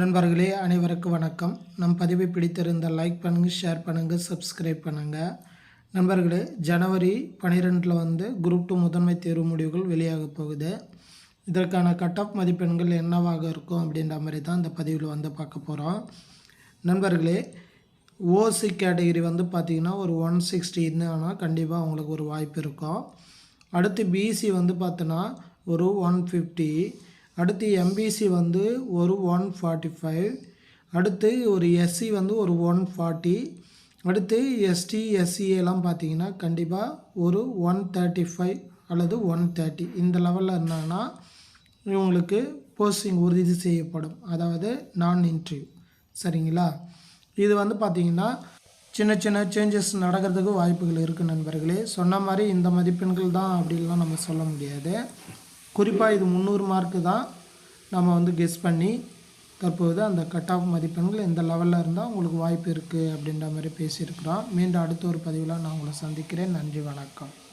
நண்பர்களே அனைவருக்கும் வணக்கம். நம் பதிவை பிடித்திருந்த லைக் பண்ணுங்கள் ஷேர் பண்ணுங்கள் சப்ஸ்கிரைப் பண்ணுங்கள் நண்பர்களே ஜனவரி பனிரெண்டில் வந்து குரூப் டூ முதன்மை தேர்வு முடிவுகள் வெளியாக போகுது. இதற்கான கட் ஆஃப் மதிப்பெண்கள் என்னவாக இருக்கும் அப்படின்ற மாதிரி தான் இந்த பதிவில் வந்து பார்க்க போகிறோம் நண்பர்களே ஓசி கேட்டகிரி வந்து பார்த்திங்கன்னா ஒரு ஒன் சிக்ஸ்டி இருந்தால் கண்டிப்பாக அவங்களுக்கு ஒரு வாய்ப்பு இருக்கும். அடுத்து பிசி வந்து பார்த்தோன்னா ஒரு ஒன் ஃபிஃப்டி அடுத்து எம்பிசி வந்து ஒரு ஒன் ஃபார்ட்டி ஃபைவ் அடுத்து ஒரு எஸ்சி வந்து ஒரு ஒன் ஃபார்ட்டி அடுத்து எஸ்டி எஸ்சிஏலாம் பார்த்தீங்கன்னா கண்டிப்பாக ஒரு ஒன் தேர்ட்டி ஃபைவ் அல்லது ஒன் தேர்ட்டி இந்த லெவலில் இருந்தாங்கன்னா இவங்களுக்கு போஸ்டிங் உறுதி செய்யப்படும். அதாவது நான் இன்ட்ரிவ் சரிங்களா? இது வந்து பார்த்திங்கன்னா சின்ன சின்ன சேஞ்சஸ் நடக்கிறதுக்கு வாய்ப்புகள் இருக்குது நண்பர்களே. சொன்ன மாதிரி இந்த மதிப்பெண்கள் தான் அப்படின்லாம் நம்ம சொல்ல முடியாது. குறிப்பாக இது முந்நூறு மார்க்கு தான் நம்ம வந்து கெஸ் பண்ணி தற்போது அந்த கட் ஆஃப் மதிப்பெண்கள் எந்த லெவலில் இருந்தால் உங்களுக்கு வாய்ப்பு இருக்குது அப்படின்ற மாதிரி பேசியிருக்கிறோம். மீண்டும் அடுத்த ஒரு பதிவில் நான் உங்களை சந்திக்கிறேன். நன்றி வணக்கம்.